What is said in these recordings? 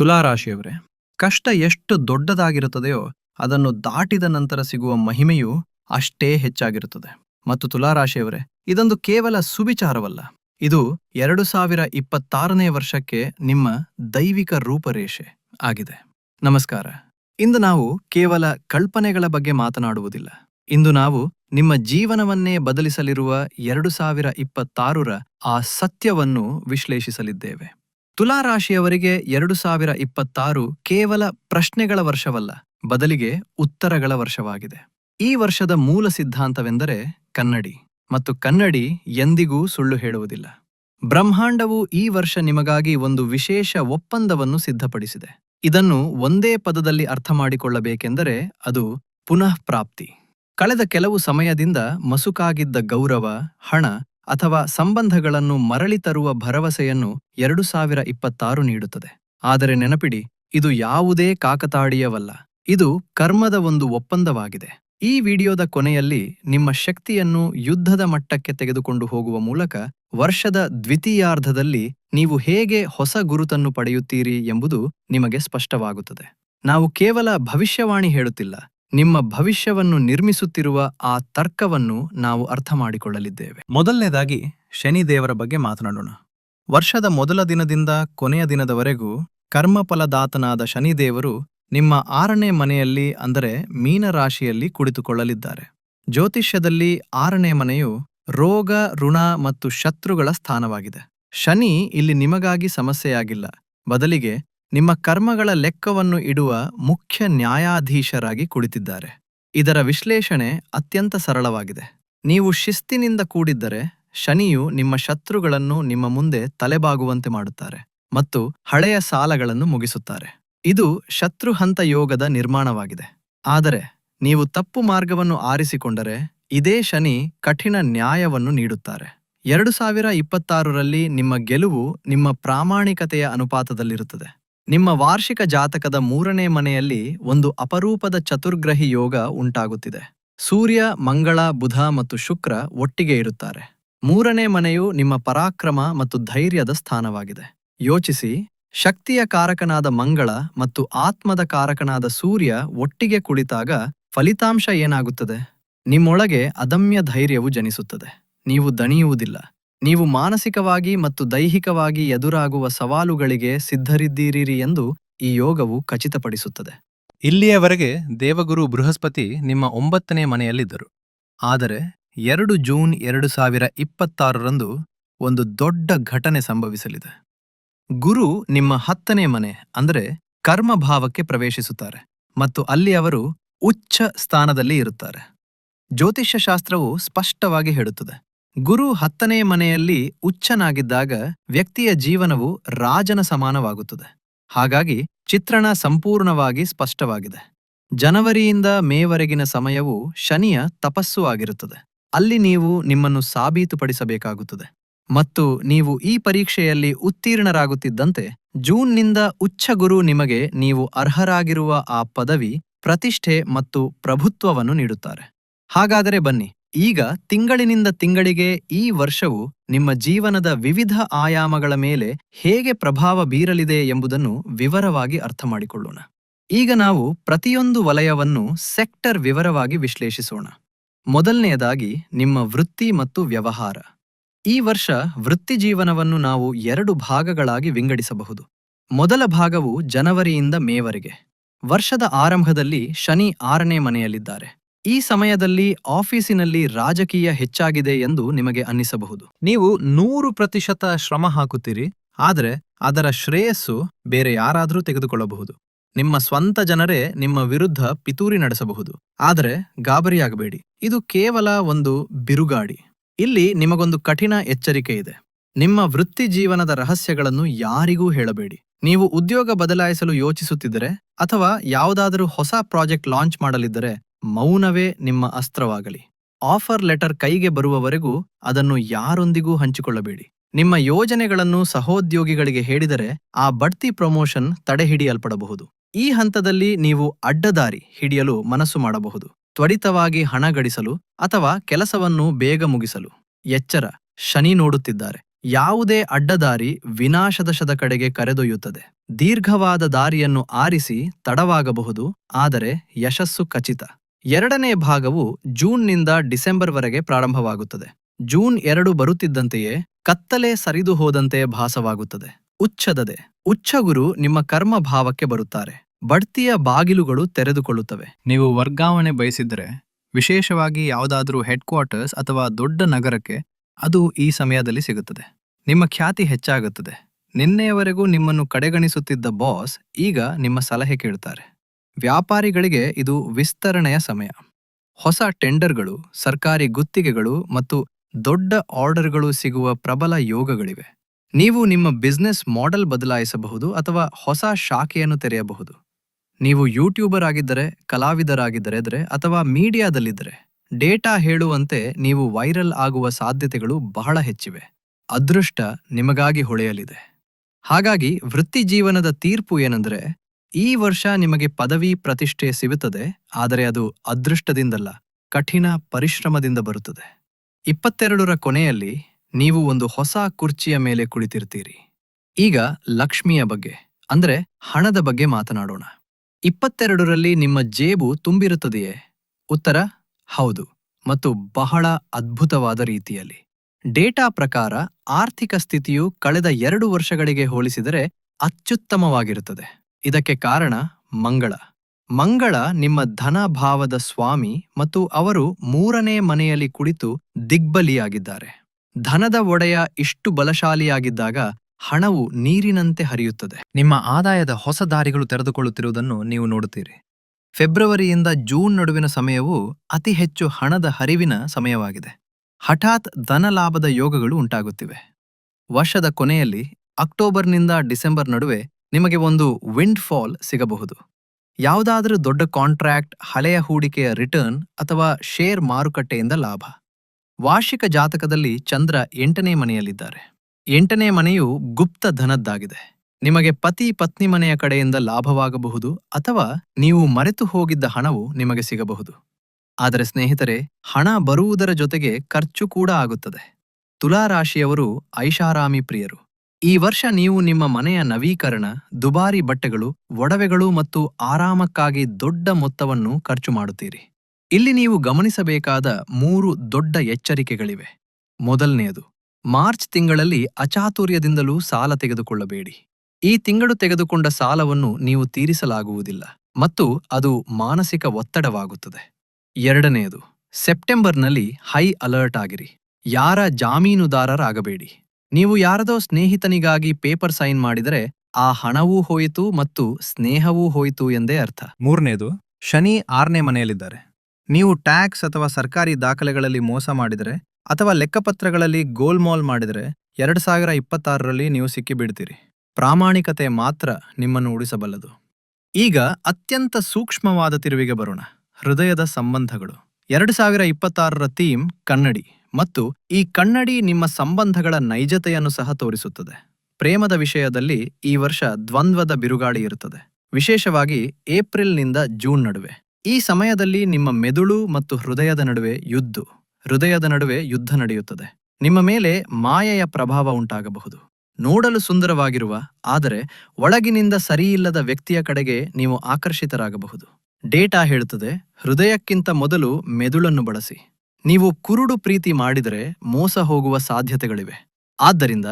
ತುಲಾರಾಶಿಯವರೇ, ಕಷ್ಟ ಎಷ್ಟು ದೊಡ್ಡದಾಗಿರುತ್ತದೆಯೋ ಅದನ್ನು ದಾಟಿದ ನಂತರ ಸಿಗುವ ಮಹಿಮೆಯು ಅಷ್ಟೇ ಹೆಚ್ಚಾಗಿರುತ್ತದೆ. ಮತ್ತು ತುಲಾರಾಶಿಯವರೇ, ಇದೊಂದು ಕೇವಲ ಸುವಿಚಾರವಲ್ಲ. ಇದು ಎರಡು ಸಾವಿರ ಇಪ್ಪತ್ತಾರನೇ ವರ್ಷಕ್ಕೆ ನಿಮ್ಮ ದೈವಿಕ ರೂಪರೇಷೆ ಆಗಿದೆ. ನಮಸ್ಕಾರ. ಇಂದು ನಾವು ಕೇವಲ ಕಲ್ಪನೆಗಳ ಬಗ್ಗೆ ಮಾತನಾಡುವುದಿಲ್ಲ. ಇಂದು ನಾವು ನಿಮ್ಮ ಜೀವನವನ್ನೇ ಬದಲಿಸಲಿರುವ ಎರಡು ಸಾವಿರ ಇಪ್ಪತ್ತಾರರ ಆ ಸತ್ಯವನ್ನು ವಿಶ್ಲೇಷಿಸಲಿದ್ದೇವೆ. ತುಲಾರಾಶಿಯವರಿಗೆ ಎರಡು ಸಾವಿರ ಇಪ್ಪತ್ತಾರು ಕೇವಲ ಪ್ರಶ್ನೆಗಳ ವರ್ಷವಲ್ಲ, ಬದಲಿಗೆ ಉತ್ತರಗಳ ವರ್ಷವಾಗಿದೆ. ಈ ವರ್ಷದ ಮೂಲ ಸಿದ್ಧಾಂತವೆಂದರೆ ಕನ್ನಡಿ. ಮತ್ತು ಕನ್ನಡಿ ಎಂದಿಗೂ ಸುಳ್ಳು ಹೇಳುವುದಿಲ್ಲ. ಬ್ರಹ್ಮಾಂಡವು ಈ ವರ್ಷ ನಿಮಗಾಗಿ ಒಂದು ವಿಶೇಷ ಒಪ್ಪಂದವನ್ನು ಸಿದ್ಧಪಡಿಸಿದೆ. ಇದನ್ನು ಒಂದೇ ಪದದಲ್ಲಿ ಅರ್ಥ ಮಾಡಿಕೊಳ್ಳಬೇಕೆಂದರೆ ಅದು ಪುನಃಪ್ರಾಪ್ತಿ. ಕಳೆದ ಕೆಲವು ಸಮಯದಿಂದ ಮಸುಕಾಗಿದ್ದ ಗೌರವ, ಹಣ ಅಥವಾ ಸಂಬಂಧಗಳನ್ನು ಮರಳಿ ತರುವ ಭರವಸೆಯನ್ನು ಎರಡು ಸಾವಿರ ಇಪ್ಪತ್ತಾರು ನೀಡುತ್ತದೆ. ಆದರೆ ನೆನಪಿಡಿ, ಇದು ಯಾವುದೇ ಕಾಕತಾಳೀಯವಲ್ಲ. ಇದು ಕರ್ಮದ ಒಂದು ಒಪ್ಪಂದವಾಗಿದೆ. ಈ ವಿಡಿಯೋದ ಕೊನೆಯಲ್ಲಿ ನಿಮ್ಮ ಶಕ್ತಿಯನ್ನು ಯುದ್ಧದ ಮಟ್ಟಕ್ಕೆ ತೆಗೆದುಕೊಂಡು ಹೋಗುವ ಮೂಲಕ ವರ್ಷದ ದ್ವಿತೀಯಾರ್ಧದಲ್ಲಿ ನೀವು ಹೇಗೆ ಹೊಸ ಗುರುತನ್ನು ಪಡೆಯುತ್ತೀರಿ ಎಂಬುದು ನಿಮಗೆ ಸ್ಪಷ್ಟವಾಗುತ್ತದೆ. ನಾವು ಕೇವಲ ಭವಿಷ್ಯವಾಣಿ ಹೇಳುತ್ತಿಲ್ಲ. ನಿಮ್ಮ ಭವಿಷ್ಯವನ್ನು ನಿರ್ಮಿಸುತ್ತಿರುವ ಆ ತರ್ಕವನ್ನು ನಾವು ಅರ್ಥ ಮಾಡಿಕೊಳ್ಳಲಿದ್ದೇವೆ ಮೊದಲನೇದಾಗಿ ಶನಿದೇವರ ಬಗ್ಗೆ ಮಾತನಾಡೋಣ. ವರ್ಷದ ಮೊದಲ ದಿನದಿಂದ ಕೊನೆಯ ದಿನದವರೆಗೂ ಕರ್ಮಫಲದಾತನಾದ ಶನಿದೇವರು ನಿಮ್ಮ ಆರನೇ ಮನೆಯಲ್ಲಿ ಅಂದರೆ ಮೀನರಾಶಿಯಲ್ಲಿ ಕುಳಿತುಕೊಳ್ಳಲಿದ್ದಾರೆ. ಜ್ಯೋತಿಷ್ಯದಲ್ಲಿ ಆರನೇ ಮನೆಯು ರೋಗ, ಋಣ ಮತ್ತು ಶತ್ರುಗಳ ಸ್ಥಾನವಾಗಿದೆ. ಶನಿ ಇಲ್ಲಿ ನಿಮಗಾಗಿ ಸಮಸ್ಯೆಯಾಗಿಲ್ಲ. ಬದಲಿಗೆ ನಿಮ್ಮ ಕರ್ಮಗಳ ಲೆಕ್ಕವನ್ನು ಇಡುವ ಮುಖ್ಯ ನ್ಯಾಯಾಧೀಶರಾಗಿ ಕುಳಿತಿದ್ದಾರೆ. ಇದರ ವಿಶ್ಲೇಷಣೆ ಅತ್ಯಂತ ಸರಳವಾಗಿದೆ. ನೀವು ಶಿಸ್ತಿನಿಂದ ಕೂಡಿದ್ದರೆ ಶನಿಯು ನಿಮ್ಮ ಶತ್ರುಗಳನ್ನು ನಿಮ್ಮ ಮುಂದೆ ತಲೆಬಾಗುವಂತೆ ಮಾಡುತ್ತಾರೆ ಮತ್ತು ಹಳೆಯ ಸಾಲಗಳನ್ನು ಮುಗಿಸುತ್ತಾರೆ. ಇದು ಶತ್ರುಹಂತ ಯೋಗದ ನಿರ್ಮಾಣವಾಗಿದೆ. ಆದರೆ ನೀವು ತಪ್ಪು ಮಾರ್ಗವನ್ನು ಆರಿಸಿಕೊಂಡರೆ ಇದೇ ಶನಿ ಕಠಿಣ ನ್ಯಾಯವನ್ನು ನೀಡುತ್ತಾರೆ. ಎರಡು ಸಾವಿರ ಇಪ್ಪತ್ತಾರರಲ್ಲಿ ನಿಮ್ಮ ಗೆಲುವು ನಿಮ್ಮ ಪ್ರಾಮಾಣಿಕತೆಯ ಅನುಪಾತದಲ್ಲಿರುತ್ತದೆ. ನಿಮ್ಮ ವಾರ್ಷಿಕ ಜಾತಕದ ಮೂರನೇ ಮನೆಯಲ್ಲಿ ಒಂದು ಅಪರೂಪದ ಚತುರ್ಗ್ರಹಿ ಯೋಗ ಉಂಟಾಗುತ್ತಿದೆ. ಸೂರ್ಯ, ಮಂಗಳ, ಬುಧ ಮತ್ತು ಶುಕ್ರ ಒಟ್ಟಿಗೆ ಇರುತ್ತಾರೆ. ಮೂರನೇ ಮನೆಯು ನಿಮ್ಮ ಪರಾಕ್ರಮ ಮತ್ತು ಧೈರ್ಯದ ಸ್ಥಾನವಾಗಿದೆ. ಯೋಚಿಸಿ, ಶಕ್ತಿಯ ಕಾರಕನಾದ ಮಂಗಳ ಮತ್ತು ಆತ್ಮದ ಕಾರಕನಾದ ಸೂರ್ಯ ಒಟ್ಟಿಗೆ ಕುಳಿತಾಗ ಫಲಿತಾಂಶ ಏನಾಗುತ್ತದೆ? ನಿಮ್ಮೊಳಗೆ ಅದಮ್ಯ ಧೈರ್ಯವು ಜನಿಸುತ್ತದೆ. ನೀವು ದಣಿಯುವುದಿಲ್ಲ. ನೀವು ಮಾನಸಿಕವಾಗಿ ಮತ್ತು ದೈಹಿಕವಾಗಿ ಎದುರಾಗುವ ಸವಾಲುಗಳಿಗೆ ಸಿದ್ಧರಿದ್ದೀರಿ ಎಂದು ಈ ಯೋಗವು ಖಚಿತಪಡಿಸುತ್ತದೆ. ಇಲ್ಲಿಯವರೆಗೆ ದೇವಗುರು ಬೃಹಸ್ಪತಿ ನಿಮ್ಮ ಒಂಬತ್ತನೇ ಮನೆಯಲ್ಲಿದ್ದರು. ಆದರೆ ಎರಡು ಜೂನ್ ಎರಡು ಸಾವಿರ ಇಪ್ಪತ್ತಾರರಂದು ಒಂದು ದೊಡ್ಡ ಘಟನೆ ಸಂಭವಿಸಲಿದೆ. ಗುರು ನಿಮ್ಮ ಹತ್ತನೇ ಮನೆ, ಅಂದರೆ ಕರ್ಮಭಾವಕ್ಕೆ ಪ್ರವೇಶಿಸುತ್ತಾರೆ ಮತ್ತು ಅಲ್ಲಿ ಅವರು ಉಚ್ಚ ಸ್ಥಾನದಲ್ಲಿ ಇರುತ್ತಾರೆ. ಜ್ಯೋತಿಷ್ಯಶಾಸ್ತ್ರವು ಸ್ಪಷ್ಟವಾಗಿ ಹೇಳುತ್ತದೆ. ಗುರು ಹತ್ತನೇ ಮನೆಯಲ್ಲಿ ಉಚ್ಚನಾಗಿದ್ದಾಗ ವ್ಯಕ್ತಿಯ ಜೀವನವು ರಾಜನ ಸಮಾನವಾಗುತ್ತದೆ. ಹಾಗಾಗಿ ಚಿತ್ರಣ ಸಂಪೂರ್ಣವಾಗಿ ಸ್ಪಷ್ಟವಾಗಿದೆ. ಜನವರಿಯಿಂದ ಮೇವರೆಗಿನ ಸಮಯವು ಶನಿಯ ತಪಸ್ಸು ಆಗಿರುತ್ತದೆ. ಅಲ್ಲಿ ನೀವು ನಿಮ್ಮನ್ನು ಸಾಬೀತುಪಡಿಸಬೇಕಾಗುತ್ತದೆ. ಮತ್ತು ನೀವು ಈ ಪರೀಕ್ಷೆಯಲ್ಲಿ ಉತ್ತೀರ್ಣರಾಗುತ್ತಿದ್ದಂತೆ ಜೂನ್ನಿಂದ ಉಚ್ಚ ಗುರು ನಿಮಗೆ ನೀವು ಅರ್ಹರಾಗಿರುವ ಆ ಪದವಿ, ಪ್ರತಿಷ್ಠೆ ಮತ್ತು ಪ್ರಭುತ್ವವನ್ನು ನೀಡುತ್ತಾರೆ. ಹಾಗಾದರೆ ಬನ್ನಿ ಈಗ ತಿಂಗಳಿನಿಂದ ತಿಂಗಳಿಗೆ ಈ ವರ್ಷವು ನಿಮ್ಮ ಜೀವನದ ವಿವಿಧ ಆಯಾಮಗಳ ಮೇಲೆ ಹೇಗೆ ಪ್ರಭಾವ ಬೀರಲಿದೆ ಎಂಬುದನ್ನು ವಿವರವಾಗಿ ಅರ್ಥಮಾಡಿಕೊಳ್ಳೋಣ. ಈಗ ನಾವು ಪ್ರತಿಯೊಂದು ವಲಯವನ್ನು ಸೆಕ್ಟರ್ ವಿವರವಾಗಿ ವಿಶ್ಲೇಷಿಸೋಣ. ಮೊದಲನೆಯದಾಗಿ ನಿಮ್ಮ ವೃತ್ತಿ ಮತ್ತು ವ್ಯವಹಾರ. ಈ ವರ್ಷ ವೃತ್ತಿಜೀವನವನ್ನು ನಾವು ಎರಡು ಭಾಗಗಳಾಗಿ ವಿಂಗಡಿಸಬಹುದು. ಮೊದಲ ಭಾಗವು ಜನವರಿಯಿಂದ ಮೇವರೆಗೆ. ವರ್ಷದ ಆರಂಭದಲ್ಲಿ ಶನಿ ಆರನೇ ಮನೆಯಲ್ಲಿದ್ದಾರೆ. ಈ ಸಮಯದಲ್ಲಿ ಆಫೀಸಿನಲ್ಲಿ ರಾಜಕೀಯ ಹೆಚ್ಚಾಗಿದೆ ಎಂದು ನಿಮಗೆ ಅನ್ನಿಸಬಹುದು. ನೀವು ನೂರು ಪ್ರತಿಶತ ಶ್ರಮ ಹಾಕುತ್ತೀರಿ, ಆದರೆ ಅದರ ಶ್ರೇಯಸ್ಸು ಬೇರೆ ಯಾರಾದರೂ ತೆಗೆದುಕೊಳ್ಳಬಹುದು. ನಿಮ್ಮ ಸ್ವಂತ ಜನರೇ ನಿಮ್ಮ ವಿರುದ್ಧ ಪಿತೂರಿ ನಡೆಸಬಹುದು. ಆದರೆ ಗಾಬರಿಯಾಗಬೇಡಿ. ಇದು ಕೇವಲ ಒಂದು ಬಿರುಗಾಡಿ ಇಲ್ಲಿ ನಿಮಗೊಂದು ಕಠಿಣ ಎಚ್ಚರಿಕೆ ಇದೆ. ನಿಮ್ಮ ವೃತ್ತಿ ಜೀವನದ ರಹಸ್ಯಗಳನ್ನು ಯಾರಿಗೂ ಹೇಳಬೇಡಿ. ನೀವು ಉದ್ಯೋಗ ಬದಲಾಯಿಸಲು ಯೋಚಿಸುತ್ತಿದ್ದರೆ ಅಥವಾ ಯಾವುದಾದರೂ ಹೊಸ ಪ್ರಾಜೆಕ್ಟ್ ಲಾಂಚ್ ಮಾಡಲಿದ್ದರೆ ಮೌನವೇ ನಿಮ್ಮ ಅಸ್ತ್ರವಾಗಲಿ. ಆಫರ್ ಲೆಟರ್ ಕೈಗೆ ಬರುವವರೆಗೂ ಅದನ್ನು ಯಾರೊಂದಿಗೂ ಹಂಚಿಕೊಳ್ಳಬೇಡಿ. ನಿಮ್ಮ ಯೋಜನೆಗಳನ್ನು ಸಹೋದ್ಯೋಗಿಗಳಿಗೆ ಹೇಳಿದರೆ ಆ ಬಡ್ತಿ ಪ್ರಮೋಷನ್ ತಡೆಹಿಡಿಯಲ್ಪಡಬಹುದು. ಈ ಹಂತದಲ್ಲಿ ನೀವು ಅಡ್ಡದಾರಿ ಹಿಡಿಯಲು ಮನಸ್ಸು ಮಾಡಬಹುದು. ತ್ವರಿತವಾಗಿ ಹಣ ಗಳಿಸಲು ಅಥವಾ ಕೆಲಸವನ್ನು ಬೇಗ ಮುಗಿಸಲು. ಎಚ್ಚರ, ಶನಿ ನೋಡುತ್ತಿದ್ದಾರೆ. ಯಾವುದೇ ಅಡ್ಡದಾರಿ ವಿನಾಶದಶದ ಕಡೆಗೆ ಕರೆದೊಯ್ಯುತ್ತದೆ. ದೀರ್ಘವಾದ ದಾರಿಯನ್ನು ಆರಿಸಿ ತಡವಾಗಬಹುದು, ಆದರೆ ಯಶಸ್ಸು ಖಚಿತ. ಎರಡನೇ ಭಾಗವು ಜೂನ್ನಿಂದ ಡಿಸೆಂಬರ್ವರೆಗೆ ಪ್ರಾರಂಭವಾಗುತ್ತದೆ. ಜೂನ್ ಎರಡು ಬರುತ್ತಿದ್ದಂತೆಯೇ ಕತ್ತಲೆ ಸರಿದು ಹೋದಂತೆ ಭಾಸವಾಗುತ್ತದೆ. ಉಚ್ಚದದೆ ಉಚ್ಚಗುರು ನಿಮ್ಮ ಕರ್ಮ ಭಾವಕ್ಕೆ ಬರುತ್ತಾರೆ. ಬಡ್ತಿಯ ಬಾಗಿಲುಗಳು ತೆರೆದುಕೊಳ್ಳುತ್ತವೆ. ನೀವು ವರ್ಗಾವಣೆ ಬಯಸಿದರೆ ವಿಶೇಷವಾಗಿ ಯಾವುದಾದರೂ ಹೆಡ್ ಕ್ವಾರ್ಟರ್ಸ್ ಅಥವಾ ದೊಡ್ಡ ನಗರಕ್ಕೆ ಅದು ಈ ಸಮಯದಲ್ಲಿ ಸಿಗುತ್ತದೆ. ನಿಮ್ಮ ಖ್ಯಾತಿ ಹೆಚ್ಚಾಗುತ್ತದೆ. ನಿನ್ನೆಯವರೆಗೂ ನಿಮ್ಮನ್ನು ಕಡೆಗಣಿಸುತ್ತಿದ್ದ ಬಾಸ್ ಈಗ ನಿಮ್ಮ ಸಲಹೆ ಕೇಳುತ್ತಾರೆ ವ್ಯಾಪಾರಿಗಳಿಗೆ ಇದು ವಿಸ್ತರಣೆಯ ಸಮಯ. ಹೊಸ ಟೆಂಡರ್ಗಳು, ಸರ್ಕಾರಿ ಗುತ್ತಿಗೆಗಳು ಮತ್ತು ದೊಡ್ಡ ಆರ್ಡರ್ಗಳು ಸಿಗುವ ಪ್ರಬಲ ಯೋಗಗಳಿವೆ. ನೀವು ನಿಮ್ಮ ಬಿಸ್ನೆಸ್ ಮಾಡೆಲ್ ಬದಲಾಯಿಸಬಹುದು ಅಥವಾ ಹೊಸ ಶಾಖೆಯನ್ನು ತೆರೆಯಬಹುದು. ನೀವು ಯೂಟ್ಯೂಬರ್ ಆಗಿದ್ದರೆ, ಕಲಾವಿದರಾಗಿದ್ದರೆ ದ್ರೆ ಅಥವಾ ಮೀಡಿಯಾದಲ್ಲಿದ್ದರೆ, ಡೇಟಾ ಹೇಳುವಂತೆ ನೀವು ವೈರಲ್ ಆಗುವ ಸಾಧ್ಯತೆಗಳು ಬಹಳ ಹೆಚ್ಚಿವೆ. ಅದೃಷ್ಟ ನಿಮಗಾಗಿ ಹೊಳೆಯಲಿದೆ. ಹಾಗಾಗಿ ವೃತ್ತಿ ಜೀವನದ ತೀರ್ಪು ಏನೆಂದರೆ ಈ ವರ್ಷ ನಿಮಗೆ ಪದವಿ ಪ್ರತಿಷ್ಠೆ ಸಿಗುತ್ತದೆ, ಆದರೆ ಅದು ಅದೃಷ್ಟದಿಂದಲ್ಲ, ಕಠಿಣ ಪರಿಶ್ರಮದಿಂದ ಬರುತ್ತದೆ. ಇಪ್ಪತ್ತೆರಡರ ಕೊನೆಯಲ್ಲಿ ನೀವು ಒಂದು ಹೊಸ ಕುರ್ಚಿಯ ಮೇಲೆ ಕುಳಿತಿರ್ತೀರಿ. ಈಗ ಲಕ್ಷ್ಮಿಯ ಬಗ್ಗೆ, ಅಂದರೆ ಹಣದ ಬಗ್ಗೆ ಮಾತನಾಡೋಣ. ಇಪ್ಪತ್ತೆರಡರಲ್ಲಿ ನಿಮ್ಮ ಜೇಬು ತುಂಬಿರುತ್ತದೆಯೇ? ಉತ್ತರ, ಹೌದು, ಮತ್ತು ಬಹಳ ಅದ್ಭುತವಾದ ರೀತಿಯಲ್ಲಿ. ಡೇಟಾ ಪ್ರಕಾರ ಆರ್ಥಿಕ ಸ್ಥಿತಿಯು ಕಳೆದ ಎರಡು ವರ್ಷಗಳಿಗೆ ಹೋಲಿಸಿದರೆ ಅತ್ಯುತ್ತಮವಾಗಿರುತ್ತದೆ. ಇದಕ್ಕೆ ಕಾರಣ ಮಂಗಳ. ಮಂಗಳ ನಿಮ್ಮ ಧನಭಾವದ ಸ್ವಾಮಿ ಮತ್ತು ಅವರು ಮೂರನೇ ಮನೆಯಲ್ಲಿ ಕುಳಿತು ದಿಗ್ಬಲಿಯಾಗಿದ್ದಾರೆ. ಧನದ ಒಡೆಯ ಇಷ್ಟು ಬಲಶಾಲಿಯಾಗಿದ್ದಾಗ ಹಣವು ನೀರಿನಂತೆ ಹರಿಯುತ್ತದೆ. ನಿಮ್ಮ ಆದಾಯದ ಹೊಸ ದಾರಿಗಳು ತೆರೆದುಕೊಳ್ಳುತ್ತಿರುವುದನ್ನು ನೀವು ನೋಡುತ್ತೀರಿ. ಫೆಬ್ರವರಿಯಿಂದ ಜೂನ್ ನಡುವಿನ ಸಮಯವು ಅತಿ ಹೆಚ್ಚು ಹಣದ ಹರಿವಿನ ಸಮಯವಾಗಿದೆ. ಹಠಾತ್ ಧನಲಾಭದ ಯೋಗಗಳು ಉಂಟಾಗುತ್ತಿವೆ. ವರ್ಷದ ಕೊನೆಯಲ್ಲಿ ಅಕ್ಟೋಬರ್ನಿಂದ ಡಿಸೆಂಬರ್ ನಡುವೆ ನಿಮಗೆ ಒಂದು ವಿಂಡ್ ಫಾಲ್ ಸಿಗಬಹುದು. ಯಾವುದಾದರೂ ದೊಡ್ಡ ಕಾಂಟ್ರಾಕ್ಟ್ ಹಳೆಯ ಹೂಡಿಕೆಯ ರಿಟರ್ನ್ ಅಥವಾ ಶೇರ್ ಮಾರುಕಟ್ಟೆಯಿಂದ ಲಾಭ. ವಾರ್ಷಿಕ ಜಾತಕದಲ್ಲಿ ಚಂದ್ರ ಎಂಟನೇ ಮನೆಯಲ್ಲಿದ್ದಾರೆ. ಎಂಟನೇ ಮನೆಯು ಗುಪ್ತ ಧನದ್ದಾಗಿದೆ. ನಿಮಗೆ ಪತಿ ಪತ್ನಿ ಮನೆಯ ಕಡೆಯಿಂದ ಲಾಭವಾಗಬಹುದು ಅಥವಾ ನೀವು ಮರೆತು ಹೋಗಿದ್ದ ಹಣವು ನಿಮಗೆ ಸಿಗಬಹುದು. ಆದರೆ ಸ್ನೇಹಿತರೆ, ಹಣ ಬರುವುದರ ಜೊತೆಗೆ ಖರ್ಚು ಕೂಡ ಆಗುತ್ತದೆ. ತುಲಾರಾಶಿಯವರು ಐಷಾರಾಮಿ ಪ್ರಿಯರು. ಈ ವರ್ಷ ನೀವು ನಿಮ್ಮ ಮನೆಯ ನವೀಕರಣ, ದುಬಾರಿ ಬಟ್ಟೆಗಳು, ಒಡವೆಗಳು ಮತ್ತು ಆರಾಮಕ್ಕಾಗಿ ದೊಡ್ಡ ಮೊತ್ತವನ್ನು ಖರ್ಚು ಮಾಡುತ್ತೀರಿ. ಇಲ್ಲಿ ನೀವು ಗಮನಿಸಬೇಕಾದ ಮೂರು ದೊಡ್ಡ ಎಚ್ಚರಿಕೆಗಳಿವೆ. ಮೊದಲನೆಯದು, ಮಾರ್ಚ್ ತಿಂಗಳಲ್ಲಿ ಅಚಾತುರ್ಯದಿಂದಲೂ ಸಾಲ ತೆಗೆದುಕೊಳ್ಳಬೇಡಿ. ಈ ತಿಂಗಳು ತೆಗೆದುಕೊಂಡ ಸಾಲವನ್ನು ನೀವು ತೀರಿಸಲಾಗುವುದಿಲ್ಲ ಮತ್ತು ಅದು ಮಾನಸಿಕ ಒತ್ತಡವಾಗುತ್ತದೆ. ಎರಡನೆಯದು, ಸೆಪ್ಟೆಂಬರ್ನಲ್ಲಿ ಹೈ ಅಲರ್ಟ್ ಆಗಿರಿ. ಯಾರ ಜಾಮೀನುದಾರರಾಗಬೇಡಿ. ನೀವು ಯಾರದೋ ಸ್ನೇಹಿತನಿಗಾಗಿ ಪೇಪರ್ ಸೈನ್ ಮಾಡಿದರೆ ಆ ಹಣವೂ ಹೋಯಿತು ಮತ್ತು ಸ್ನೇಹವೂ ಹೋಯಿತು ಎಂದೇ ಅರ್ಥ. ಮೂರನೇದು, ಶನಿ ಆರನೇ ಮನೆಯಲ್ಲಿದ್ದಾರೆ. ನೀವು ಟ್ಯಾಕ್ಸ್ ಅಥವಾ ಸರ್ಕಾರಿ ದಾಖಲೆಗಳಲ್ಲಿ ಮೋಸ ಮಾಡಿದರೆ ಅಥವಾ ಲೆಕ್ಕಪತ್ರಗಳಲ್ಲಿ ಗೋಲ್ಮಾಲ್ ಮಾಡಿದರೆ ಎರಡು ಸಾವಿರ ಇಪ್ಪತ್ತಾರರಲ್ಲಿ ನೀವು ಸಿಕ್ಕಿಬಿಡ್ತೀರಿ. ಪ್ರಾಮಾಣಿಕತೆ ಮಾತ್ರ ನಿಮ್ಮನ್ನು ಉಳಿಸಬಲ್ಲದು. ಈಗ ಅತ್ಯಂತ ಸೂಕ್ಷ್ಮವಾದ ತಿರುವಿಗೆ ಬರೋಣ. ಹೃದಯದ ಸಂಬಂಧಗಳು. ಎರಡು ಸಾವಿರ ಇಪ್ಪತ್ತಾರರ ಥೀಮ್ ಕನ್ನಡಿ. ಮತ್ತು ಈ ಕನ್ನಡಿ ನಿಮ್ಮ ಸಂಬಂಧಗಳ ನೈಜತೆಯನ್ನು ಸಹ ತೋರಿಸುತ್ತದೆ. ಪ್ರೇಮದ ವಿಷಯದಲ್ಲಿ ಈ ವರ್ಷ ದ್ವಂದ್ವದ ಬಿರುಗಾಳಿ ಇರುತ್ತದೆ. ವಿಶೇಷವಾಗಿ ಏಪ್ರಿಲ್ನಿಂದ ಜೂನ್ ನಡುವೆ. ಈ ಸಮಯದಲ್ಲಿ ನಿಮ್ಮ ಮೆದುಳು ಮತ್ತು ಹೃದಯದ ನಡುವೆ ಯುದ್ಧ ಹೃದಯದ ನಡುವೆ ಯುದ್ಧ ನಡೆಯುತ್ತದೆ. ನಿಮ್ಮ ಮೇಲೆ ಮಾಯೆಯ ಪ್ರಭಾವ ಉಂಟಾಗಬಹುದು. ನೋಡಲು ಸುಂದರವಾಗಿರುವ, ಆದರೆ ಒಳಗಿನಿಂದ ಸರಿಯಿಲ್ಲದ ವ್ಯಕ್ತಿಯ ಕಡೆಗೆ ನೀವು ಆಕರ್ಷಿತರಾಗಬಹುದು. ಡೇಟಾ ಹೇಳುತ್ತದೆ, ಹೃದಯಕ್ಕಿಂತ ಮೊದಲು ಮೆದುಳನ್ನು ಬಳಸಿ. ನೀವು ಕುರುಡು ಪ್ರೀತಿ ಮಾಡಿದರೆ ಮೋಸ ಹೋಗುವ ಸಾಧ್ಯತೆಗಳಿವೆ. ಆದ್ದರಿಂದ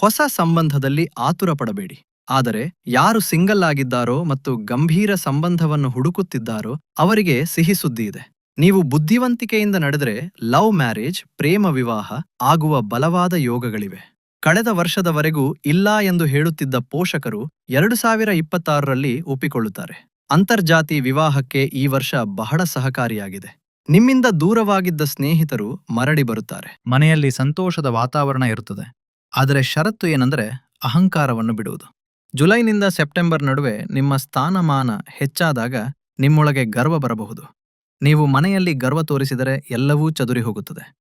ಹೊಸ ಸಂಬಂಧದಲ್ಲಿ ಆತುರ ಪಡಬೇಡಿ ಆದರೆ ಯಾರು ಸಿಂಗಲ್ ಆಗಿದ್ದಾರೋ ಮತ್ತು ಗಂಭೀರ ಸಂಬಂಧವನ್ನು ಹುಡುಕುತ್ತಿದ್ದಾರೋ ಅವರಿಗೆ ಸಿಹಿ ಸುದ್ದಿ ಇದೆ. ನೀವು ಬುದ್ಧಿವಂತಿಕೆಯಿಂದ ನಡೆದರೆ ಲವ್ ಮ್ಯಾರೇಜ್, ಪ್ರೇಮ ವಿವಾಹ ಆಗುವ ಬಲವಾದ ಯೋಗಗಳಿವೆ. ಕಳೆದ ವರ್ಷದವರೆಗೂ ಇಲ್ಲ ಎಂದು ಹೇಳುತ್ತಿದ್ದ ಪೋಷಕರು ಎರಡು ಸಾವಿರ ಇಪ್ಪತ್ತಾರರಲ್ಲಿ ಒಪ್ಪಿಕೊಳ್ಳುತ್ತಾರೆ. ಅಂತರ್ಜಾತಿ ವಿವಾಹಕ್ಕೆ ಈ ವರ್ಷ ಬಹಳ ಸಹಕಾರಿಯಾಗಿದೆ. ನಿಮ್ಮಿಂದ ದೂರವಾಗಿದ್ದ ಸ್ನೇಹಿತರು ಮರಳಿ ಬರುತ್ತಾರೆ. ಮನೆಯಲ್ಲಿ ಸಂತೋಷದ ವಾತಾವರಣ ಇರುತ್ತದೆ. ಆದರೆ ಷರತ್ತು ಏನೆಂದರೆ ಅಹಂಕಾರವನ್ನು ಬಿಡುವುದು. ಜುಲೈನಿಂದ ಸೆಪ್ಟೆಂಬರ್ ನಡುವೆ ನಿಮ್ಮ ಸ್ಥಾನಮಾನ ಹೆಚ್ಚಾದಾಗ ನಿಮ್ಮೊಳಗೆ ಗರ್ವ ಬರಬಹುದು. ನೀವು ಮನೆಯಲ್ಲಿ ಗರ್ವ ತೋರಿಸಿದರೆ ಎಲ್ಲವೂ ಚದುರಿ ಹೋಗುತ್ತದೆ.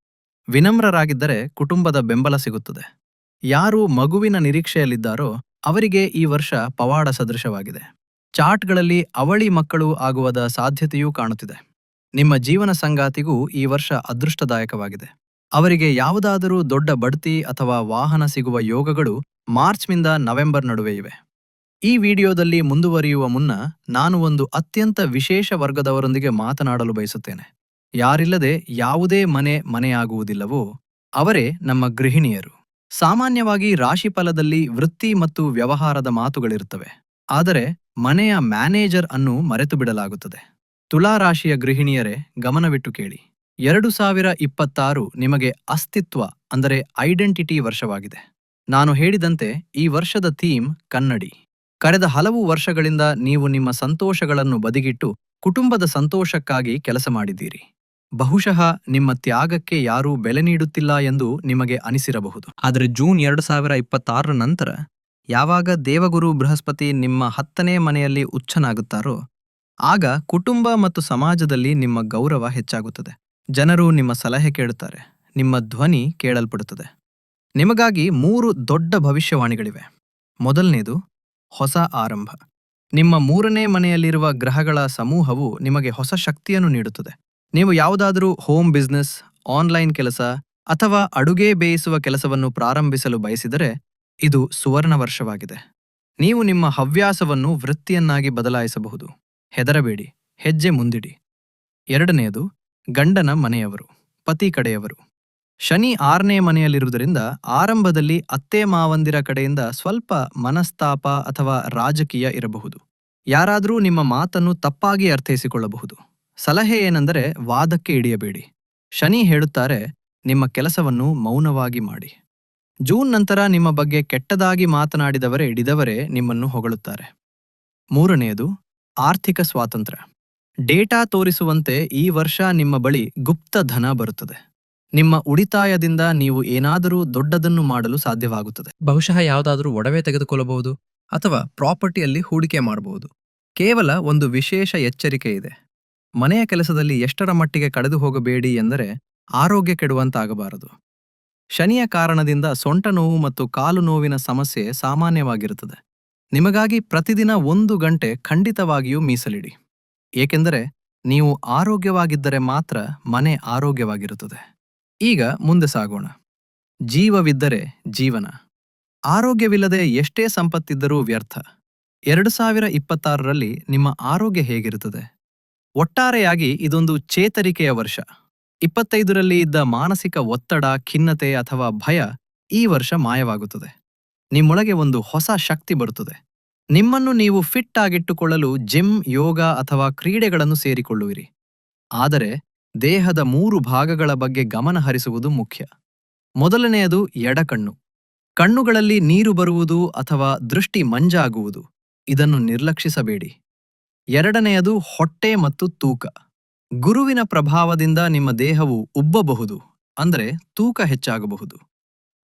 ವಿನಮ್ರರಾಗಿದ್ದರೆ ಕುಟುಂಬದ ಬೆಂಬಲ ಸಿಗುತ್ತದೆ. ಯಾರು ಮಗುವಿನ ನಿರೀಕ್ಷೆಯಲ್ಲಿದ್ದಾರೋ ಅವರಿಗೆ ಈ ವರ್ಷ ಪವಾಡ ಸದೃಶವಾಗಿದೆ. ಚಾಟ್ಗಳಲ್ಲಿ ಅವಳಿ ಮಕ್ಕಳು ಆಗುವದ ಸಾಧ್ಯತೆಯೂ ಕಾಣುತ್ತಿದೆ. ನಿಮ್ಮ ಜೀವನ ಸಂಗಾತಿಗೂ ಈ ವರ್ಷ ಅದೃಷ್ಟದಾಯಕವಾಗಿದೆ. ಅವರಿಗೆ ಯಾವುದಾದರೂ ದೊಡ್ಡ ಬಡ್ತಿ ಅಥವಾ ವಾಹನ ಸಿಗುವ ಯೋಗಗಳು ಮಾರ್ಚ್ನಿಂದ ನವೆಂಬರ್ ನಡುವೆ ಇವೆ. ಈ ವಿಡಿಯೋದಲ್ಲಿ ಮುಂದುವರಿಯುವ ಮುನ್ನ ನಾನು ಒಂದು ಅತ್ಯಂತ ವಿಶೇಷ ವರ್ಗದವರೊಂದಿಗೆ ಮಾತನಾಡಲು ಬಯಸುತ್ತೇನೆ. ಯಾರಿಲ್ಲದೆ ಯಾವುದೇ ಮನೆ ಮನೆಯಾಗುವುದಿಲ್ಲವೋ ಅವರೇ ನಮ್ಮ ಗೃಹಿಣಿಯರು. ಸಾಮಾನ್ಯವಾಗಿ ರಾಶಿಫಲದಲ್ಲಿ ವೃತ್ತಿ ಮತ್ತು ವ್ಯವಹಾರದ ಮಾತುಗಳಿರುತ್ತವೆ. ಆದರೆ ಮನೆಯ ಮ್ಯಾನೇಜರ್ ಅನ್ನು ಮರೆತು ಬಿಡಲಾಗುತ್ತದೆ ತುಲಾ ರಾಶಿಯ ಗೃಹಿಣಿಯರೇ, ಗಮನವಿಟ್ಟು ಕೇಳಿ. ಎರಡು ಸಾವಿರ ಇಪ್ಪತ್ತಾರು ನಿಮಗೆ ಅಸ್ತಿತ್ವ, ಅಂದರೆ ಐಡೆಂಟಿಟಿ ವರ್ಷವಾಗಿದೆ. ನಾನು ಹೇಳಿದಂತೆ ಈ ವರ್ಷದ ಥೀಮ್ ಕನ್ನಡಿ. ಕಳೆದ ಹಲವು ವರ್ಷಗಳಿಂದ ನೀವು ನಿಮ್ಮ ಸಂತೋಷಗಳನ್ನು ಬದಿಗಿಟ್ಟು ಕುಟುಂಬದ ಸಂತೋಷಕ್ಕಾಗಿ ಕೆಲಸ ಮಾಡಿದ್ದೀರಿ. ಬಹುಶಃ ನಿಮ್ಮ ತ್ಯಾಗಕ್ಕೆ ಯಾರೂ ಬೆಲೆ ನೀಡುತ್ತಿಲ್ಲ ಎಂದು ನಿಮಗೆ ಅನಿಸಿರಬಹುದು. ಆದರೆ ಜೂನ್ ಎರಡು ಸಾವಿರ ಇಪ್ಪತ್ತಾರರ ನಂತರ, ಯಾವಾಗ ದೇವಗುರು ಬೃಹಸ್ಪತಿ ನಿಮ್ಮ ಹತ್ತನೇ ಮನೆಯಲ್ಲಿ ಉಚ್ಚನಾಗುತ್ತಾರೋ ಆಗ ಕುಟುಂಬ ಮತ್ತು ಸಮಾಜದಲ್ಲಿ ನಿಮ್ಮ ಗೌರವ ಹೆಚ್ಚಾಗುತ್ತದೆ. ಜನರು ನಿಮ್ಮ ಸಲಹೆ ಕೇಳುತ್ತಾರೆ. ನಿಮ್ಮ ಧ್ವನಿ ಕೇಳಲ್ಪಡುತ್ತದೆ. ನಿಮಗಾಗಿ ಮೂರು ದೊಡ್ಡ ಭವಿಷ್ಯವಾಣಿಗಳಿವೆ. ಮೊದಲನೇದು, ಹೊಸ ಆರಂಭ. ನಿಮ್ಮ ಮೂರನೇ ಮನೆಯಲ್ಲಿರುವ ಗ್ರಹಗಳ ಸಮೂಹವು ನಿಮಗೆ ಹೊಸ ಶಕ್ತಿಯನ್ನು ನೀಡುತ್ತದೆ. ನೀವು ಯಾವುದಾದರೂ ಹೋಮ್ ಬಿಸ್ನೆಸ್, ಆನ್ಲೈನ್ ಕೆಲಸ ಅಥವಾ ಅಡುಗೆ ಬೇಯಿಸುವ ಕೆಲಸವನ್ನು ಪ್ರಾರಂಭಿಸಲು ಬಯಸಿದರೆ ಇದು ಸುವರ್ಣ ವರ್ಷವಾಗಿದೆ ನೀವು ನಿಮ್ಮ ಹವ್ಯಾಸವನ್ನು ವೃತ್ತಿಯನ್ನಾಗಿ ಬದಲಾಯಿಸಬಹುದು. ಹೆದರಬೇಡಿ, ಹೆಜ್ಜೆ ಮುಂದಿಡಿ. ಎರಡನೆಯದು, ಗಂಡನ ಮನೆಯವರು, ಪತಿ ಕಡೆಯವರು. ಶನಿ ಆರನೇ ಮನೆಯಲ್ಲಿರುವುದರಿಂದ ಆರಂಭದಲ್ಲಿ ಅತ್ತೆ ಮಾವಂದಿರ ಕಡೆಯಿಂದ ಸ್ವಲ್ಪ ಮನಸ್ತಾಪ ಅಥವಾ ರಾಜಕೀಯ ಇರಬಹುದು. ಯಾರಾದರೂ ನಿಮ್ಮ ಮಾತನ್ನು ತಪ್ಪಾಗಿ ಅರ್ಥೈಸಿಕೊಳ್ಳಬಹುದು. ಸಲಹೆ ಏನೆಂದರೆ ವಾದಕ್ಕೆ ಇಡಿಯಬೇಡಿ ಶನಿ ಹೇಳುತ್ತಾರೆ, ನಿಮ್ಮ ಕೆಲಸವನ್ನು ಮೌನವಾಗಿ ಮಾಡಿ. ಜೂನ್ ನಂತರ ನಿಮ್ಮ ಬಗ್ಗೆ ಕೆಟ್ಟದಾಗಿ ಮಾತನಾಡಿದವರೇ, ಹಿಡಿದವರೇ ನಿಮ್ಮನ್ನು ಹೊಗಳುತ್ತಾರೆ. ಮೂರನೆಯದು ಆರ್ಥಿಕ ಸ್ವಾತಂತ್ರ್ಯ. ಡೇಟಾ ತೋರಿಸುವಂತೆ ಈ ವರ್ಷ ನಿಮ್ಮ ಬಳಿ ಗುಪ್ತ ಧನ ಬರುತ್ತದೆ. ನಿಮ್ಮ ಉಳಿತಾಯದಿಂದ ನೀವು ಏನಾದರೂ ದೊಡ್ಡದನ್ನು ಮಾಡಲು ಸಾಧ್ಯವಾಗುತ್ತದೆ. ಬಹುಶಃ ಯಾವುದಾದರೂ ಒಡವೆ ತೆಗೆದುಕೊಳ್ಳಬಹುದು ಅಥವಾ ಪ್ರಾಪರ್ಟಿಯಲ್ಲಿ ಹೂಡಿಕೆ ಮಾಡಬಹುದು. ಕೇವಲ ಒಂದು ವಿಶೇಷ ಎಚ್ಚರಿಕೆ ಇದೆ. ಮನೆಯ ಕೆಲಸದಲ್ಲಿ ಎಷ್ಟರ ಮಟ್ಟಿಗೆ ಕಳೆದು ಹೋಗಬೇಡಿ ಎಂದರೆ ಆರೋಗ್ಯ ಕೆಡುವಂತಾಗಬಾರದು. ಶನಿಯ ಕಾರಣದಿಂದ ಸೊಂಟ ನೋವು ಮತ್ತು ಕಾಲು ನೋವಿನ ಸಮಸ್ಯೆ ಸಾಮಾನ್ಯವಾಗಿರುತ್ತದೆ. ನಿಮಗಾಗಿ ಪ್ರತಿದಿನ ಒಂದು ಗಂಟೆ ಖಂಡಿತವಾಗಿಯೂ ಮೀಸಲಿಡಿ. ಏಕೆಂದರೆ ನೀವು ಆರೋಗ್ಯವಾಗಿದ್ದರೆ ಮಾತ್ರ ಮನೆ ಆರೋಗ್ಯವಾಗಿರುತ್ತದೆ. ಈಗ ಮುಂದೆ ಸಾಗೋಣ. ಜೀವವಿದ್ದರೆ ಜೀವನ. ಆರೋಗ್ಯವಿಲ್ಲದೆ ಎಷ್ಟೇ ಸಂಪತ್ತಿದ್ದರೂ ವ್ಯರ್ಥ. ಎರಡು ಸಾವಿರ ಇಪ್ಪತ್ತಾರರಲ್ಲಿ ನಿಮ್ಮ ಆರೋಗ್ಯ ಹೇಗಿರುತ್ತದೆ? ಒಟ್ಟಾರೆಯಾಗಿ ಇದೊಂದು ಚೇತರಿಕೆಯ ವರ್ಷ. ಇಪ್ಪತ್ತೈದರಲ್ಲಿ ಇದ್ದ ಮಾನಸಿಕ ಒತ್ತಡ, ಖಿನ್ನತೆ ಅಥವಾ ಭಯ ಈ ವರ್ಷ ಮಾಯವಾಗುತ್ತದೆ. ನಿಮ್ಮೊಳಗೆ ಒಂದು ಹೊಸ ಶಕ್ತಿ ಬರುತ್ತದೆ. ನಿಮ್ಮನ್ನು ನೀವು ಫಿಟ್ ಆಗಿಟ್ಟುಕೊಳ್ಳಲು ಜಿಮ್ ಯೋಗ ಅಥವಾ ಕ್ರೀಡೆಗಳನ್ನು ಸೇರಿಕೊಳ್ಳುವಿರಿ. ಆದರೆ ದೇಹದ ಮೂರು ಭಾಗಗಳ ಬಗ್ಗೆ ಗಮನ ಹರಿಸುವುದು ಮುಖ್ಯ. ಮೊದಲನೆಯದು ಎಡಕಣ್ಣು. ಕಣ್ಣುಗಳಲ್ಲಿ ನೀರು ಬರುವುದು ಅಥವಾ ದೃಷ್ಟಿ ಮಂಜಾಗುವುದು. ಇದನ್ನು ನಿರ್ಲಕ್ಷಿಸಬೇಡಿ. ಎರಡನೆಯದು ಹೊಟ್ಟೆ ಮತ್ತು ತೂಕ. ಗುರುವಿನ ಪ್ರಭಾವದಿಂದ ನಿಮ್ಮ ದೇಹವು ಉಬ್ಬಬಹುದು, ಅಂದರೆ ತೂಕ ಹೆಚ್ಚಾಗಬಹುದು.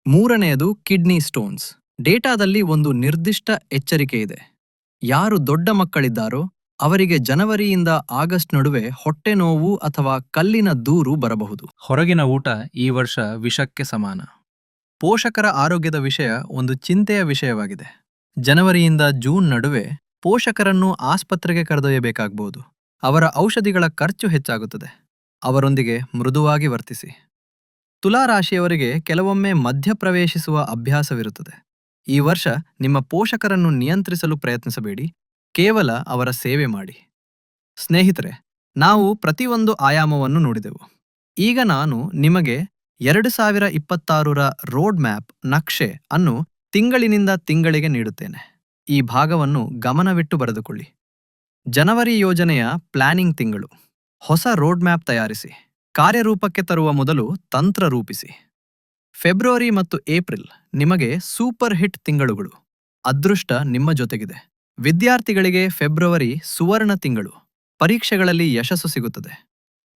ಮೂರನೆಯದು ಕಿಡ್ನಿ ಸ್ಟೋನ್ಸ್ ಡೇಟಾದಲ್ಲಿ ಒಂದು ನಿರ್ದಿಷ್ಟ ಎಚ್ಚರಿಕೆ ಇದೆ. ಯಾರು ದೊಡ್ಡ ಮಕ್ಕಳಿದ್ದಾರೋ ಅವರಿಗೆ ಜನವರಿಯಿಂದ ಆಗಸ್ಟ್ ನಡುವೆ ಹೊಟ್ಟೆ ನೋವು ಅಥವಾ ಕಲ್ಲಿನ ದೂರು ಬರಬಹುದು. ಹೊರಗಿನ ಊಟ ಈ ವರ್ಷ ವಿಷಕ್ಕೆ ಸಮಾನ. ಪೋಷಕರ ಆರೋಗ್ಯದ ವಿಷಯ ಒಂದು ಚಿಂತೆಯ ವಿಷಯವಾಗಿದೆ. ಜನವರಿಯಿಂದ ಜೂನ್ ನಡುವೆ ಪೋಷಕರನ್ನು ಆಸ್ಪತ್ರೆಗೆ ಕರೆದೊಯ್ಯಬೇಕಾಗಬಹುದು ಅವರ ಔಷಧಿಗಳ ಖರ್ಚು ಹೆಚ್ಚಾಗುತ್ತದೆ. ಅವರೊಂದಿಗೆ ಮೃದುವಾಗಿ ವರ್ತಿಸಿ. ತುಲಾ ರಾಶಿಯವರಿಗೆ ಕೆಲವೊಮ್ಮೆ ಮಧ್ಯಪ್ರವೇಶಿಸುವ ಅಭ್ಯಾಸವಿರುತ್ತದೆ. ಈ ವರ್ಷ ನಿಮ್ಮ ಪೋಷಕರನ್ನು ನಿಯಂತ್ರಿಸಲು ಪ್ರಯತ್ನಿಸಬೇಡಿ. ಕೇವಲ ಅವರ ಸೇವೆ ಮಾಡಿ. ಸ್ನೇಹಿತರೆ, ನಾವು ಪ್ರತಿಯೊಂದು ಆಯಾಮವನ್ನು ನೋಡಿದೆವು. ಈಗ ನಾನು ನಿಮಗೆ ಎರಡು ಸಾವಿರ ಇಪ್ಪತ್ತಾರರ ರೋಡ್ ಮ್ಯಾಪ್ ನಕ್ಷೆ ಅನ್ನು ತಿಂಗಳಿನಿಂದ ತಿಂಗಳಿಗೆ ನೀಡುತ್ತೇನೆ. ಈ ಭಾಗವನ್ನು ಗಮನವಿಟ್ಟು ಬರೆದುಕೊಳ್ಳಿ. ಜನವರಿ ಯೋಜನೆಯ ಪ್ಲಾನಿಂಗ್ ತಿಂಗಳು. ಹೊಸ ರೋಡ್ ಮ್ಯಾಪ್ ತಯಾರಿಸಿ. ಕಾರ್ಯರೂಪಕ್ಕೆ ತರುವ ಮೊದಲು ತಂತ್ರ ರೂಪಿಸಿ. ಫೆಬ್ರವರಿ ಮತ್ತು ಏಪ್ರಿಲ್ ನಿಮಗೆ ಸೂಪರ್ ಹಿಟ್ ತಿಂಗಳುಗಳು. ಅದೃಷ್ಟ ನಿಮ್ಮ ಜೊತೆಗಿದೆ. ವಿದ್ಯಾರ್ಥಿಗಳಿಗೆ ಫೆಬ್ರವರಿ ಸುವರ್ಣ ತಿಂಗಳು. ಪರೀಕ್ಷೆಗಳಲ್ಲಿ ಯಶಸ್ಸು ಸಿಗುತ್ತದೆ.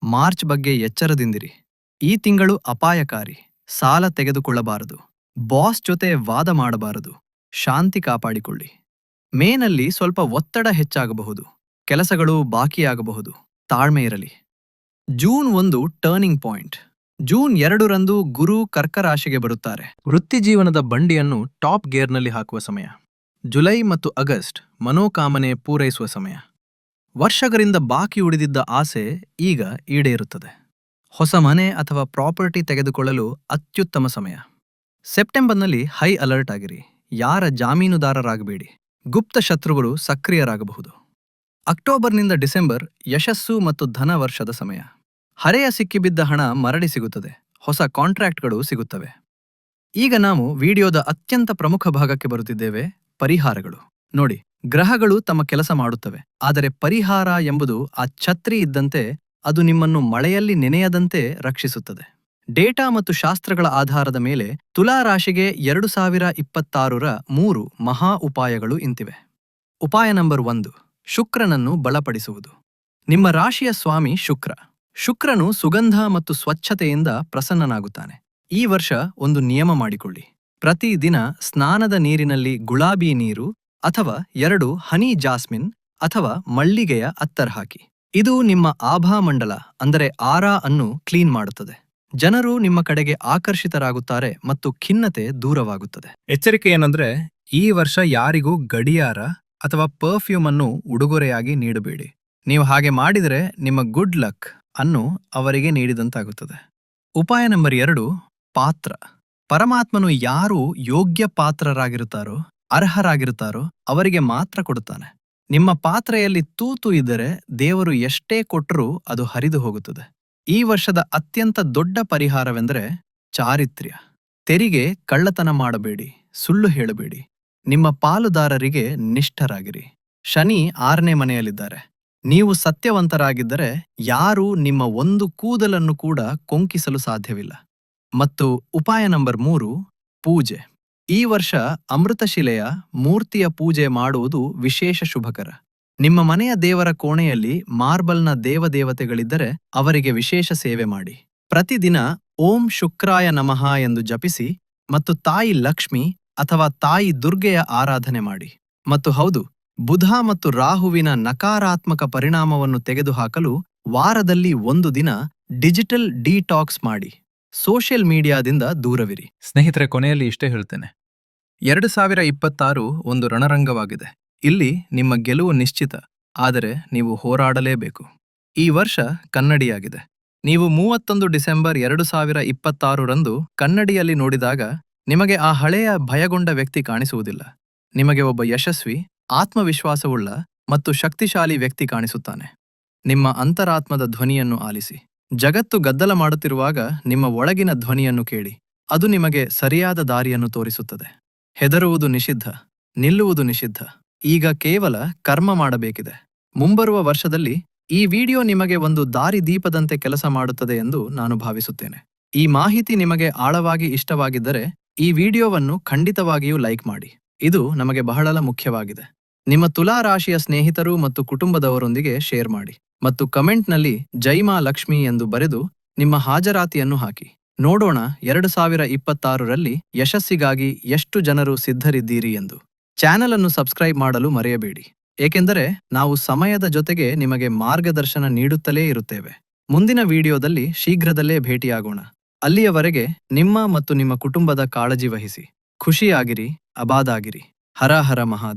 ಮಾರ್ಚ್ ಬಗ್ಗೆ ಎಚ್ಚರದಿಂದಿರಿ. ಈ ತಿಂಗಳು ಅಪಾಯಕಾರಿ. ಸಾಲ ತೆಗೆದುಕೊಳ್ಳಬಾರದು. ಬಾಸ್ ಜೊತೆ ವಾದ ಮಾಡಬಾರದು. ಶಾಂತಿ ಕಾಪಾಡಿಕೊಳ್ಳಿ. ಮೇನಲ್ಲಿ ಸ್ವಲ್ಪ ಒತ್ತಡ ಹೆಚ್ಚಾಗಬಹುದು. ಕೆಲಸಗಳು ಬಾಕಿಯಾಗಬಹುದು. ತಾಳ್ಮೆ ಇರಲಿ. ಜೂನ್ ಒಂದು ಟರ್ನಿಂಗ್ ಪಾಯಿಂಟ್. ಜೂನ್ ಎರಡರಂದು ಗುರು ಕರ್ಕರಾಶಿಗೆ ಬರುತ್ತಾರೆ. ವೃತ್ತಿ ಜೀವನದ ಬಂಡಿಯನ್ನು ಟಾಪ್ ಗೇರ್ನಲ್ಲಿ ಹಾಕುವ ಸಮಯ. ಜುಲೈ ಮತ್ತು ಆಗಸ್ಟ್ ಮನೋಕಾಮನೆ ಪೂರೈಸುವ ಸಮಯ. ವರ್ಷಗಳಿಂದ ಬಾಕಿ ಉಳಿದಿದ್ದ ಆಸೆ ಈಗ ಈಡೇರುತ್ತದೆ. ಹೊಸ ಮನೆ ಅಥವಾ ಪ್ರಾಪರ್ಟಿ ತೆಗೆದುಕೊಳ್ಳಲು ಅತ್ಯುತ್ತಮ ಸಮಯ. ಸೆಪ್ಟೆಂಬರ್ನಲ್ಲಿ ಹೈ ಅಲರ್ಟ್ ಆಗಿರಿ. ಯಾರ ಜಾಮೀನುದಾರರಾಗಬೇಡಿ. ಗುಪ್ತ ಶತ್ರುಗಳು ಸಕ್ರಿಯರಾಗಬಹುದು. ಅಕ್ಟೋಬರ್ನಿಂದ ಡಿಸೆಂಬರ್ ಯಶಸ್ಸು ಮತ್ತು ಧನ ವರ್ಷದ ಸಮಯ. ಹರೆಯ ಸಿಕ್ಕಿಬಿದ್ದ ಹಣ ಮರಳಿ ಸಿಗುತ್ತದೆ. ಹೊಸ ಕಾಂಟ್ರಾಕ್ಟ್ಗಳು ಸಿಗುತ್ತವೆ. ಈಗ ನಾವು ವಿಡಿಯೋದ ಅತ್ಯಂತ ಪ್ರಮುಖ ಭಾಗಕ್ಕೆ ಬರುತ್ತಿದ್ದೇವೆ, ಪರಿಹಾರಗಳು. ನೋಡಿ, ಗ್ರಹಗಳು ತಮ್ಮ ಕೆಲಸ ಮಾಡುತ್ತವೆ. ಆದರೆ ಪರಿಹಾರ ಎಂಬುದು ಆ ಛತ್ರಿ ಇದ್ದಂತೆ ಅದು ನಿಮ್ಮನ್ನು ಮಳೆಯಲ್ಲಿ ನೆನೆಯದಂತೆ ರಕ್ಷಿಸುತ್ತದೆ. ಡೇಟಾ ಮತ್ತು ಶಾಸ್ತ್ರಗಳ ಆಧಾರದ ಮೇಲೆ ತುಲಾ ರಾಶಿಗೆ ಎರಡು ಸಾವಿರ ಇಪ್ಪತ್ತಾರರ ಮೂರು ಮಹಾ ಉಪಾಯಗಳು ಇಂತಿವೆ. ಉಪಾಯ ನಂಬರ್ ಒಂದು, ಶುಕ್ರನನ್ನು ಬಲಪಡಿಸುವುದು. ನಿಮ್ಮ ರಾಶಿಯ ಸ್ವಾಮಿ ಶುಕ್ರ. ಶುಕ್ರನು ಸುಗಂಧ ಮತ್ತು ಸ್ವಚ್ಛತೆಯಿಂದ ಪ್ರಸನ್ನನಾಗುತ್ತಾನೆ. ಈ ವರ್ಷ ಒಂದು ನಿಯಮ ಮಾಡಿಕೊಳ್ಳಿ. ಪ್ರತಿದಿನ ಸ್ನಾನದ ನೀರಿನಲ್ಲಿ ಗುಲಾಬಿ ನೀರು ಅಥವಾ ಎರಡು ಹನಿ ಜಾಸ್ಮಿನ್ ಅಥವಾ ಮಳ್ಳಿಗೆಯ ಅತ್ತರ್ ಹಾಕಿ. ಇದು ನಿಮ್ಮ ಆಭಾಮಂಡಲ ಅಂದರೆ ಆರಾ ಅನ್ನು ಕ್ಲೀನ್ ಮಾಡುತ್ತದೆ. ಜನರು ನಿಮ್ಮ ಕಡೆಗೆ ಆಕರ್ಷಿತರಾಗುತ್ತಾರೆ ಮತ್ತು ಖಿನ್ನತೆ ದೂರವಾಗುತ್ತದೆ. ಎಚ್ಚರಿಕೆ ಏನಂದ್ರೆ ಈ ವರ್ಷ ಯಾರಿಗೂ ಗಡಿಯಾರ ಅಥವಾ ಪರ್ಫ್ಯೂಮ್ ಅನ್ನು ಉಡುಗೊರೆಯಾಗಿ ನೀಡಬೇಡಿ. ನೀವು ಹಾಗೆ ಮಾಡಿದರೆ ನಿಮ್ಮ ಗುಡ್ ಲಕ್ ಅನ್ನು ಅವರಿಗೆ ನೀಡಿದಂತಾಗುತ್ತದೆ. ಉಪಾಯ ನಂಬರ್ ಎರಡು, ಪಾತ್ರ. ಪರಮಾತ್ಮನು ಯಾರು ಯೋಗ್ಯ ಪಾತ್ರರಾಗಿರುತ್ತಾರೋ, ಅರ್ಹರಾಗಿರುತ್ತಾರೋ ಅವರಿಗೆ ಮಾತ್ರ ಕೊಡುತ್ತಾನೆ. ನಿಮ್ಮ ಪಾತ್ರೆಯಲ್ಲಿ ತೂತು ಇದ್ದರೆ ದೇವರು ಎಷ್ಟೇ ಕೊಟ್ಟರೂ ಅದು ಹರಿದು ಹೋಗುತ್ತದೆ. ಈ ವರ್ಷದ ಅತ್ಯಂತ ದೊಡ್ಡ ಪರಿಹಾರವೆಂದರೆ ಚಾರಿತ್ರ್ಯ. ತೆರಿಗೆ ಕಳ್ಳತನ ಮಾಡಬೇಡಿ, ಸುಳ್ಳು ಹೇಳಬೇಡಿ. ನಿಮ್ಮ ಪಾಲುದಾರರಿಗೆ ನಿಷ್ಠರಾಗಿರಿ. ಶನಿ ಆರನೇ ಮನೆಯಲ್ಲಿದ್ದಾರೆ. ನೀವು ಸತ್ಯವಂತರಾಗಿದ್ದರೆ ಯಾರೂ ನಿಮ್ಮ ಒಂದು ಕೂದಲನ್ನು ಕೂಡ ಕೊಂಕಿಸಲು ಸಾಧ್ಯವಿಲ್ಲ. ಮತ್ತು ಉಪಾಯ ನಂಬರ್ ಮೂರು, ಪೂಜೆ. ಈ ವರ್ಷ ಅಮೃತಶಿಲೆಯ ಮೂರ್ತಿಯ ಪೂಜೆ ಮಾಡುವುದು ವಿಶೇಷ ಶುಭಕರ. ನಿಮ್ಮ ಮನೆಯ ದೇವರ ಕೋಣೆಯಲ್ಲಿ ಮಾರ್ಬಲ್ನ ದೇವದೇವತೆಗಳಿದ್ದರೆ ಅವರಿಗೆ ವಿಶೇಷ ಸೇವೆ ಮಾಡಿ. ಪ್ರತಿದಿನ ಓಂ ಶುಕ್ರಾಯ ನಮಃ ಎಂದು ಜಪಿಸಿ ಮತ್ತು ತಾಯಿ ಲಕ್ಷ್ಮಿ ಅಥವಾ ತಾಯಿ ದುರ್ಗೆಯ ಆರಾಧನೆ ಮಾಡಿ. ಮತ್ತು ಹೌದು ಬುಧ ಮತ್ತು ರಾಹುವಿನ ನಕಾರಾತ್ಮಕ ಪರಿಣಾಮವನ್ನು ತೆಗೆದುಹಾಕಲು ವಾರದಲ್ಲಿ ಒಂದು ದಿನ ಡಿಜಿಟಲ್ ಡಿಟಾಕ್ಸ್ ಮಾಡಿ. ಸೋಷಿಯಲ್ ಮೀಡಿಯಾದಿಂದ ದೂರವಿರಿ. ಸ್ನೇಹಿತರೆ, ಕೊನೆಯಲ್ಲಿ ಇಷ್ಟೇ ಹೇಳ್ತೇನೆ. ಎರಡು ಸಾವಿರ ಇಪ್ಪತ್ತಾರು ಒಂದು ರಣರಂಗವಾಗಿದೆ. ಇಲ್ಲಿ ನಿಮ್ಮ ಗೆಲುವು ನಿಶ್ಚಿತ, ಆದರೆ ನೀವು ಹೋರಾಡಲೇಬೇಕು. ಈ ವರ್ಷ ಕನ್ನಡಿಯಾಗಿದೆ. ನೀವು ಮೂವತ್ತೊಂದು ಡಿಸೆಂಬರ್ ಎರಡು ಸಾವಿರ ಇಪ್ಪತ್ತಾರರಂದು ಕನ್ನಡಿಯಲ್ಲಿ ನೋಡಿದಾಗ ನಿಮಗೆ ಆ ಹಳೆಯ ಭಯಗೊಂಡ ವ್ಯಕ್ತಿ ಕಾಣಿಸುವುದಿಲ್ಲ. ನಿಮಗೆ ಒಬ್ಬ ಯಶಸ್ವಿ ಆತ್ಮವಿಶ್ವಾಸವುಳ್ಳ ಮತ್ತು ಶಕ್ತಿಶಾಲಿ ವ್ಯಕ್ತಿ ಕಾಣಿಸುತ್ತಾನೆ. ನಿಮ್ಮ ಅಂತರಾತ್ಮದ ಧ್ವನಿಯನ್ನು ಆಲಿಸಿ. ಜಗತ್ತು ಗದ್ದಲ ಮಾಡುತ್ತಿರುವಾಗ ನಿಮ್ಮ ಒಳಗಿನ ಧ್ವನಿಯನ್ನು ಕೇಳಿ. ಅದು ನಿಮಗೆ ಸರಿಯಾದ ದಾರಿಯನ್ನು ತೋರಿಸುತ್ತದೆ. ಹೆದರುವುದು ನಿಷಿದ್ಧ, ನಿಲ್ಲುವುದು ನಿಷಿದ್ಧ. ಈಗ ಕೇವಲ ಕರ್ಮ ಮಾಡಬೇಕಿದೆ. ಮುಂಬರುವ ವರ್ಷದಲ್ಲಿ ಈ ವಿಡಿಯೋ ನಿಮಗೆ ಒಂದು ದಾರಿದೀಪದಂತೆ ಕೆಲಸ ಮಾಡುತ್ತದೆ ಎಂದು ನಾನು ಭಾವಿಸುತ್ತೇನೆ. ಈ ಮಾಹಿತಿ ನಿಮಗೆ ಆಳವಾಗಿ ಇಷ್ಟವಾಗಿದ್ದರೆ ಈ ವಿಡಿಯೋವನ್ನು ಖಂಡಿತವಾಗಿಯೂ ಲೈಕ್ ಮಾಡಿ. ಇದು ನಮಗೆ ಬಹಳ ಮುಖ್ಯವಾಗಿದೆ. ನಿಮ್ಮ ತುಲಾ ರಾಶಿಯ ಸ್ನೇಹಿತರು ಮತ್ತು ಕುಟುಂಬದವರೊಂದಿಗೆ ಶೇರ್ ಮಾಡಿ ಮತ್ತು ಕಮೆಂಟ್ನಲ್ಲಿ ಜೈಮಾ ಲಕ್ಷ್ಮಿ ಎಂದು ಬರೆದು ನಿಮ್ಮ ಹಾಜರಾತಿಯನ್ನು ಹಾಕಿ. ನೋಡೋಣ ಎರಡು ಸಾವಿರ ಇಪ್ಪತ್ತಾರರಲ್ಲಿ ಯಶಸ್ಸಿಗಾಗಿ ಎಷ್ಟು ಜನರು ಸಿದ್ಧರಿದ್ದೀರಿ ಎಂದು. ಚಾನೆಲ್ ಅನ್ನು ಸಬ್ಸ್ಕ್ರೈಬ್ ಮಾಡಲು ಮರೆಯಬೇಡಿ. ಏಕೆಂದರೆ ನಾವು ಸಮಯದ ಜೊತೆಗೆ ನಿಮಗೆ ಮಾರ್ಗದರ್ಶನ ನೀಡುತ್ತಲೇ ಇರುತ್ತೇವೆ. ಮುಂದಿನ ವಿಡಿಯೋದಲ್ಲಿ ಶೀಘ್ರದಲ್ಲೇ ಭೇಟಿಯಾಗೋಣ. ಅಲ್ಲಿಯವರೆಗೆ ನಿಮ್ಮ ಮತ್ತು ನಿಮ್ಮ ಕುಟುಂಬದ ಕಾಳಜಿ ವಹಿಸಿ. ಖುಷಿಯಾಗಿರಿ ಅಬಾದಾಗಿರಿ ಹರ ಹರ ಮಹಾದೇವ್.